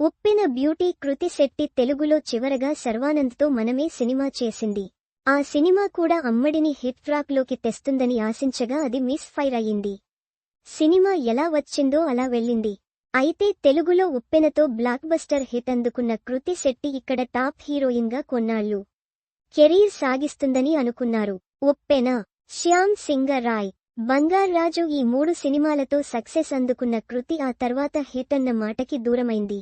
ఉప్పెన beauty కృతి శెట్టి తెలుగులో చివరగా శర్వానంద్తో మనమే సినిమా చేసింది. ఆ సినిమా కూడా అమ్మడిని హిట్ ట్రాక్లోకి తెస్తుందని ఆశించగా అది మిస్ ఫైర్ అయింది సినిమా ఎలా వచ్చిందో అలా వెళ్ళింది. అయితే తెలుగులో ఉప్పెనతో బ్లాక్ బస్టర్ హిట్ అందుకున్న కృతి శెట్టి ఇక్కడ టాప్ హీరోయిన్గా కొన్నాళ్ళు కెరీర్ సాగిస్తుందని అనుకున్నారు. ఉప్పెన శ్యామ్ సింగరాయ్ బంగార్రాజు ఈ మూడు సినిమాలతో సక్సెస్ అందుకున్న కృతి ఆ తర్వాత హిట్ అన్న మాటకి దూరమైంది.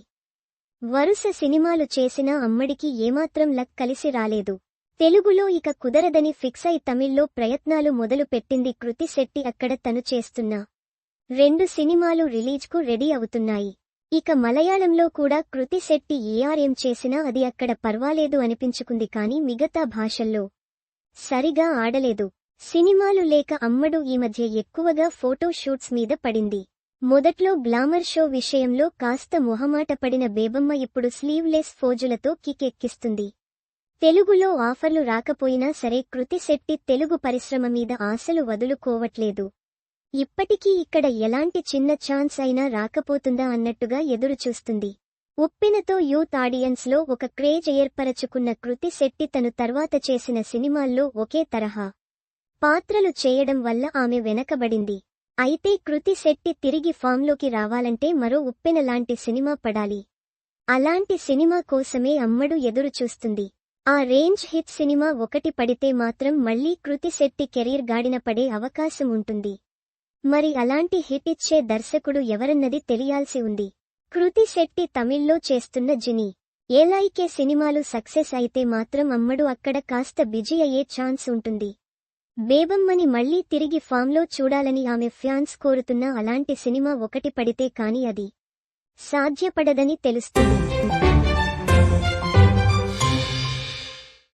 వరుస సినిమాలు చేసినా అమ్మడికి ఏమాత్రం లక్ కలిసి రాలేదు. తెలుగులో ఇక కుదరదని ఫిక్స్ అయి తమిళ్ళో ప్రయత్నాలు మొదలు పెట్టింది కృతి శెట్టి అక్కడ తను చేస్తున్న రెండు సినిమాలు రిలీజ్కు రెడీ అవుతున్నాయి. ఇక మలయాళంలో కూడా కృతి శెట్టి ఏఆర్ఎం చేసినా అది అక్కడ పర్వాలేదు అనిపించుకుంది కాని మిగతా భాషల్లో సరిగా ఆడలేదు. సినిమాలు లేక అమ్మడు ఈ మధ్య ఎక్కువగా ఫోటో షూట్స్ మీద పడింది. మొదట్లో గ్లామర్ షో విషయంలో కాస్త మొహమాట పడిన బేబమ్మ ఇప్పుడు స్లీవ్లెస్ ఫోజులతో కికెక్కిస్తుంది. తెలుగులో ఆఫర్లు రాకపోయినా సరే కృతి శెట్టి తెలుగు పరిశ్రమ మీద ఆశలు వదులుకోవట్లేదు. ఇప్పటికీ ఇక్కడ ఎలాంటి చిన్న ఛాన్స్ అయినా రాకపోతుందా అన్నట్టుగా ఎదురుచూస్తుంది. ఉప్పెనతో యూత్ ఆడియన్స్లో ఒక క్రేజ్ ఏర్పరచుకున్న కృతి శెట్టి తను తర్వాత చేసిన సినిమాల్లో ఒకే తరహా పాత్రలు చేయడం వల్ల ఆమె వెనకబడింది. అయితే కృతి శెట్టి తిరిగి ఫామ్లోకి రావాలంటే మరో ఉప్పెన లాంటి సినిమా పడాలి. అలాంటి సినిమా కోసమే అమ్మడు ఎదురుచూస్తుంది. ఆ రేంజ్ హిట్ సినిమా ఒకటి పడితే మాత్రం మళ్ళీ కృతి శెట్టి కెరీర్ గాడిన పడే అవకాశం ఉంటుంది. మరి అలాంటి హిట్ ఇచ్చే దర్శకుడు ఎవరన్నది తెలియాల్సి ఉంది. కృతి శెట్టి తమిళ్ళో చేస్తున్న జిని. ఏలాయికే సినిమాలు సక్సెస్ అయితే మాత్రం అమ్మడు అక్కడ కాస్త బిజీ అయ్యే ఛాన్స్ ఉంటుంది. బేబమ్మని మళ్ళీ తిరిగి ఫామ్లో చూడాలని ఆమె ఫ్యాన్స్ కోరుతున్న అలాంటి సినిమా ఒకటి పడితే కాని అది సాధ్యపడదని తెలుస్తుంది.